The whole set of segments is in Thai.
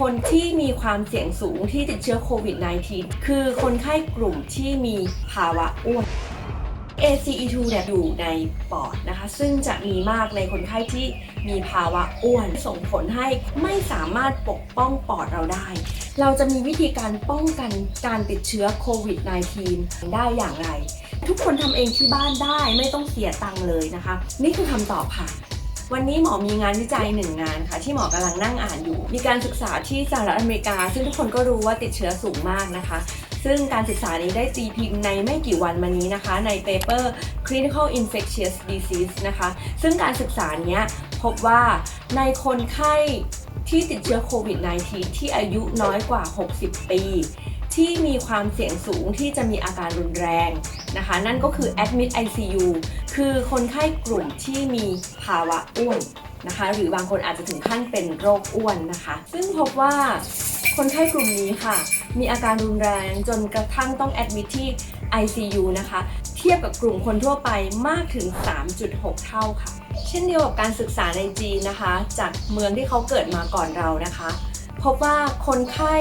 คนที่มีความเสี่ยงสูงที่ติดเชื้อโควิด -19 คือคนไข้กลุ่มที่มีภาวะอ้วน ACE2 เนี่ยอยู่ในปอดนะคะ ซึ่งจะมีมากในคนไข้ที่มีภาวะอ้วน ส่งผลให้ไม่สามารถปกป้องปอดเราได้ เราจะมีวิธีการป้องกันการติดเชื้อโควิด -19 ได้อย่างไร ทุกคนทำเองที่บ้านได้ไม่ต้องเสียตังค์เลยนะคะ นี่คือคำตอบค่ะ วันนี้หมอมีงานวิจัยหนึ่งงานค่ะ ที่หมอกำลังนั่งอ่านอยู่ มีการศึกษาที่สหรัฐอเมริกา ซึ่งทุกคนก็รู้ว่าติดเชื้อสูงมากนะคะ ซึ่งการศึกษานี้ได้ตีพิมพ์ในไม่กี่วันมานี้นะคะ ในเปเปอร์ Clinical Infectious Disease นะคะ ซึ่งการศึกษานี้พบว่าในคนไข้ที่ติดเชื้อโควิด -19 ที่อายุน้อยกว่า 60 ปี ที่มีความเสี่ยงสูงที่จะมีอาการรุนแรงนะคะ นั่นก็คือ admit ICU คือคนไข้กลุ่มที่มีภาวะอ้วนนะคะ หรือบางคนอาจจะถึงขั้นเป็นโรคอ้วนนะคะ ซึ่งพบว่าคนไข้กลุ่มนี้ค่ะ มีอาการรุนแรงจนกระทั่งต้องแอดมิทที่ ICU นะคะ เทียบกับกลุ่มคนทั่วไปมากถึง 3.6 เท่าค่ะ เช่นเดียวกับการศึกษาในจีนนะคะ จากเมืองที่เขาเกิดมาก่อนเรานะคะ พบว่าคนไข้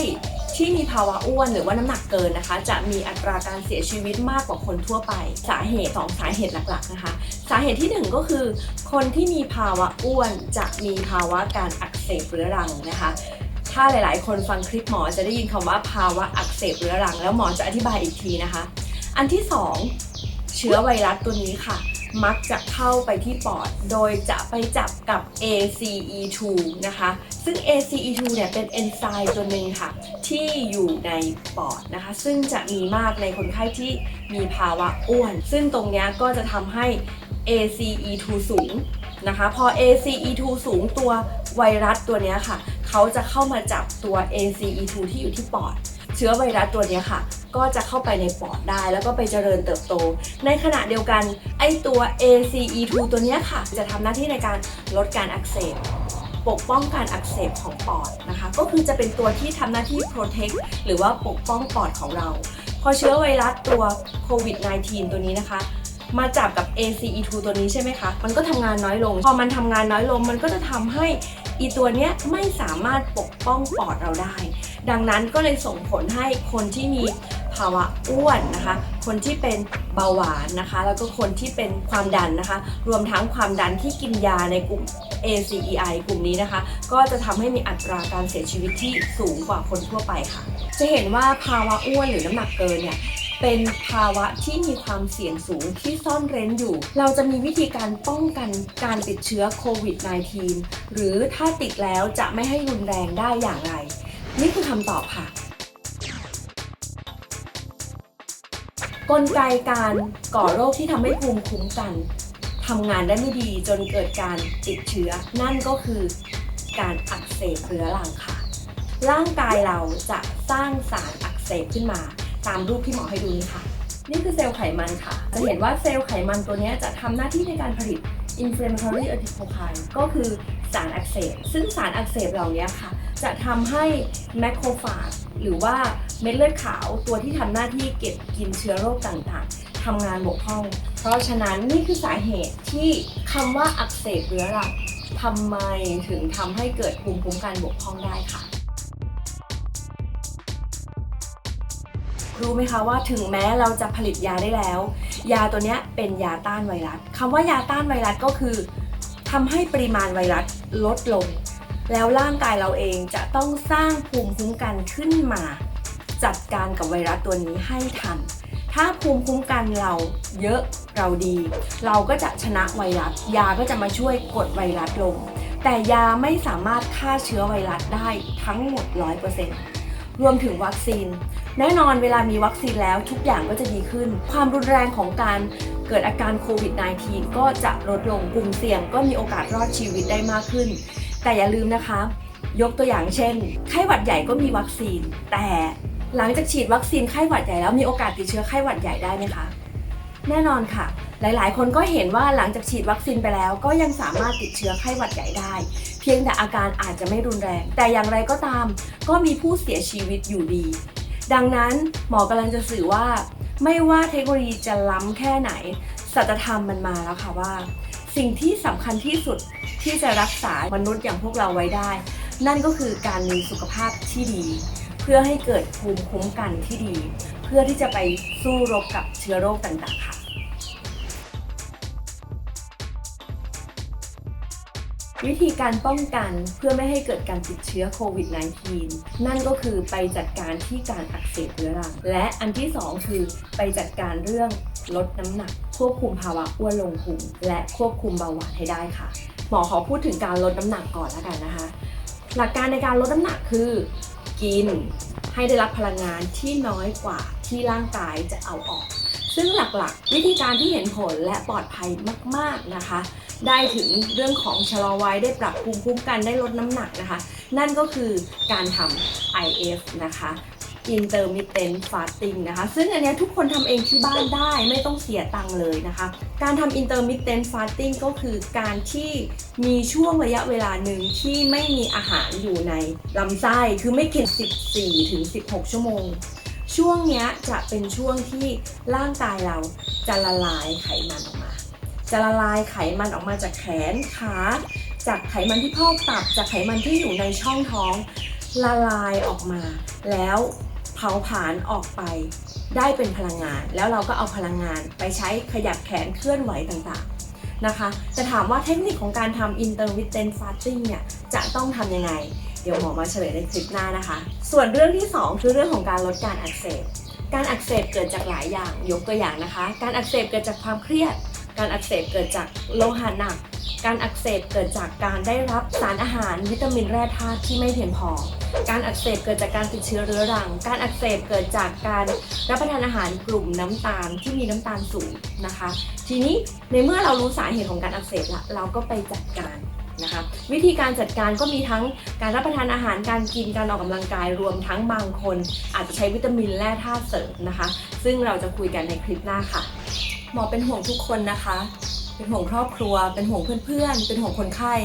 ที่มีภาวะอ้วนหรือว่าน้ำหนักเกินนะคะ จะมีอัตราการเสียชีวิตมากกว่าคนทั่วไป สาเหตุสองสาเหตุหลักๆนะคะ สาเหตุที่หนึ่งก็คือ คนที่มีภาวะอ้วนจะมีภาวะการอักเสบเรื้อรังนะคะถ้าหลาย ๆ คนฟังคลิปหมอจะได้ยินคำว่าภาวะอักเสบเรื้อรัง แล้วหมอจะอธิบายอีกทีนะคะ อันที่สองเชื้อไวรัสตัวนี้ค่ะ มักจะเข้าไปที่ปอด โดยจะไปจับกับ ACE2 นะคะ ซึ่ง ACE2 เนี่ยเป็นเอนไซม์ตัวหนึ่งค่ะ ที่อยู่ในปอดนะคะ ซึ่งจะมีมากในคนไข้ที่มีภาวะอ้วน ซึ่งตรงนี้ก็จะทำให้ ACE2 สูงนะคะ พอ ACE2 สูงตัวไวรัสตัวนี้ค่ะ เขาจะเข้ามาจับตัว ACE2 ที่อยู่ที่ปอด เชื้อไวรัสตัวนี้ค่ะ ก็จะเข้าไปในปอดได้ แล้วก็ไปเจริญเติบโต ในขณะเดียวกันไอตัว ACE2 ตัวนี้ค่ะ จะทำหน้าที่ในการลดการอักเสบปกป้องการอักเสบของปอดนะคะ ก็คือจะเป็นตัวที่ทำหน้าที่ protect หรือว่าปกป้องปอดของเรา พอเชื้อไวรัสตัวโควิด -19 ตัวนี้นะคะมาจับกับ ACE2 ตัวนี้ใช่ไหมคะ มันก็ทำงานน้อยลง พอมันทำงานน้อยลง มันก็จะทำให้อีตัวเนี้ยไม่สามารถปกป้องปอดเราได้ ดังนั้นก็เลยส่งผลให้คนที่มี ภาวะอ้วนนะคะ คนที่เป็นเบาหวานนะคะ แล้วก็คนที่เป็นความดันนะคะ รวมทั้งความดันที่กินยาในกลุ่ม ACEI กลุ่มนี้นะคะ ก็จะทำให้มีอัตราการเสียชีวิตที่สูงกว่าคนทั่วไปค่ะ จะเห็นว่าภาวะอ้วนหรือน้ำหนักเกินเนี่ยเป็นภาวะที่มีความเสี่ยงสูงที่ซ่อนเร้นอยู่ เราจะมีวิธีการป้องกันการติดเชื้อโควิด -19 หรือถ้าติดแล้วจะไม่ให้รุนแรงได้อย่างไร นี่คือคำตอบค่ะ กลไกการก่อโรคที่ทำให้ภูมิคุ้มกันทำงานได้ไม่ดีจนเกิดการติดเชื้อ นั่นก็คือการอักเสบเรื้อรังค่ะ ร่างกายเราจะสร้างสารอักเสบขึ้นมา ตามรูปที่หมอให้ดูนี้ค่ะ นี่คือเซลล์ไขมันค่ะ จะเห็นว่าเซลล์ไขมันตัวนี้จะทำหน้าที่ในการผลิต inflammatory urticaria ก็คือสารอักเสบ ซึ่งสารอักเสบเหล่านี้ค่ะ จะทำให้แมคโครฟาจหรือว่าเม็ดเลือดขาวตัวที่ทำหน้าที่เก็บกินเชื้อโรคต่างๆทำงานบกพร่อง เพราะฉะนั้นนี่คือสาเหตุที่คำว่าอักเสบเรื้อรังทำไมถึงทำให้เกิดภูมิคุ้มกันบกพร่องได้ค่ะ รู้ไหมคะว่าถึงแม้เราจะผลิตยาได้แล้ว ยาตัวนี้เป็นยาต้านไวรัสคำว่ายาต้านไวรัสก็คือทำให้ปริมาณไวรัสลดลง แล้วร่างกายเราเองจะต้องสร้างภูมิคุ้มกันขึ้นมา จัดการกับไวรัสตัวนี้ให้ทัน ถ้าภูมิคุ้มกันเราเยอะเราดี เราก็จะชนะไวรัส ยาก็จะมาช่วยกดไวรัสลง แต่ยาไม่สามารถฆ่าเชื้อไวรัสได้ทั้งหมด 100%รวมถึงวัคซีน แน่นอนเวลามีวัคซีนแล้วทุกอย่างก็จะดีขึ้น ความรุนแรงของการเกิดอาการโควิด -19 ก็จะลดลงกลุ่มเสี่ยงก็มีโอกาสรอดชีวิตได้มากขึ้น แต่อย่าลืมนะคะ ยกตัวอย่างเช่น ไข้หวัดใหญ่ก็มีวัคซีน แต่หลังจากฉีดวัคซีนไข้หวัดใหญ่แล้วมีโอกาสติดเชื้อไข้หวัดใหญ่ได้ไหมคะ แน่นอนค่ะ หลายๆ คนก็เห็นว่าหลังจากฉีดวัคซีนไปแล้ว ก็ยังสามารถติดเชื้อไข้หวัดใหญ่ได้ เพียงแต่อาการอาจจะไม่รุนแรง แต่อย่างไรก็ตาม ก็มีผู้เสียชีวิตอยู่ดี ดังนั้นหมอกำลังจะสื่อว่า ไม่ว่าเทคโนโลยีจะล้ำแค่ไหนสัจธรรมมันมาแล้วค่ะว่า สิ่งที่สำคัญที่สุด ที่จะรักษามนุษย์อย่างพวกเราไว้ได้ นั่นก็คือการมีสุขภาพที่ดี เพื่อให้เกิดภูมิคุ้มกันที่ดี เพื่อที่จะไปสู้รบกับเชื้อโรคต่างๆค่ะวิธีการป้องกันเพื่อไม่ให้เกิดการติดเชื้อโควิด -19 นั่นก็คือไปจัดการที่การอักเสบเรื้อรัง และอันที่ 2 คือไปจัดการเรื่องลดน้ำหนัก ควบคุมภาวะอ้วนลงพุงและควบคุมเบาหวานให้ได้ค่ะ หมอขอพูดถึงการลดน้ำหนักก่อนแล้วกันนะคะ หลักการในการลดน้ำหนักคือ กินให้ได้รับพลังงานที่น้อยกว่าที่ร่างกายจะเอาออก ซึ่งหลักๆ วิธีการที่เห็นผลและปลอดภัยมากๆนะคะ ได้ถึงเรื่องของชะลอวัยได้ปรับภูมิคุ้มกันได้ลดน้ำหนักนะคะ นั่นก็คือการทำ IF นะคะ intermittent fasting นะคะ ซึ่งอันนี้ทุกคนทำเองที่บ้านได้ไม่ต้องเสียตังค์เลยนะคะ การทำ intermittent fasting ก็คือการที่มีช่วงระยะเวลาหนึ่งที่ไม่มีอาหารอยู่ในลำไส้คือไม่กิน 14 ถึง 16 ชั่วโมง ช่วงนี้จะเป็นช่วงที่ร่างกายเราจะละลายไขมันออกมา จะละลายไขมันออกมาจากแขนขาจากไขมันที่พอกตับจากไขมันที่อยู่ในช่องท้องละลายออกมาแล้ว เผาผลาญออกไปได้เป็นพลังงาน แล้วเราก็เอาพลังงานไปใช้ขยับแขนเคลื่อนไหวต่างๆนะคะจะถามว่าเทคนิคของการทำ intermittent fasting เนี่ยจะต้องทำยังไง เดี๋ยวหมอมาเฉลยในคลิปหน้านะคะ ส่วนเรื่องที่ 2 คือเรื่องของการลดการอักเสบการอักเสบเกิดจากหลายอย่างยกตัวอย่างนะคะ การอักเสบเกิดจากความเครียด การอักเสบเกิดจากโลหะหนัก การอักเสบเกิดจากการได้รับสารอาหารวิตามินแร่ธาตุที่ไม่เพียงพอ การอักเสบเกิดจากการติดเชื้อเรื้อรัง การอักเสบเกิดจากการรับประทานอาหารกลุ่มน้ำตาลที่มีน้ำตาลสูงนะคะ ทีนี้ในเมื่อเรารู้สาเหตุของการอักเสบละเราก็ไปจัดการนะคะวิธีการจัดการก็มีทั้งการรับประทานอาหารการกินการออกกำลังกายรวมทั้งบางคน อาจจะใช้วิตามินแร่ธาตุเสริมนะคะ ซึ่งเราจะคุยกันในคลิปหน้าค่ะหมอเป็นห่วงทุกคนนะคะ เป็นห่วงครอบครัว เป็นห่วงเพื่อนๆ เป็นห่วงคนไข้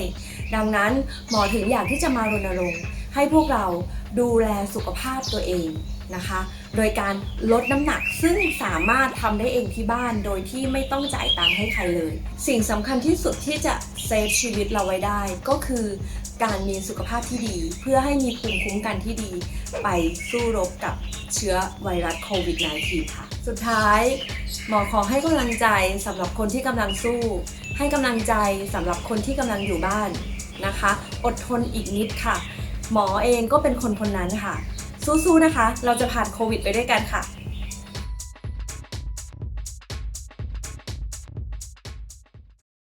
ดังนั้นหมอถึงอยากที่จะมารณรงค์ให้พวกเราดูแลสุขภาพตัวเองนะคะ โดยการลดน้ำหนักซึ่งสามารถทำได้เองที่บ้านโดยที่ไม่ต้องจ่ายตังค์ให้ใครเลย สิ่งสำคัญที่สุดที่จะเซฟชีวิตเราไว้ได้ก็คือ การมีสุขภาพที่ดี เพื่อให้มีภูมิคุ้มกันที่ดี ไปสู้รบกับเชื้อไวรัสโควิด -19 ค่ะ สุดท้าย หมอขอให้กำลังใจสำหรับคนที่กำลังสู้ ให้กำลังใจสำหรับคนที่กำลังอยู่บ้านนะคะ อดทนอีกนิดค่ะ หมอเองก็เป็นคนคนนั้นค่ะ สู้ๆนะคะ เราจะผ่านโควิดไปด้วยกันค่ะ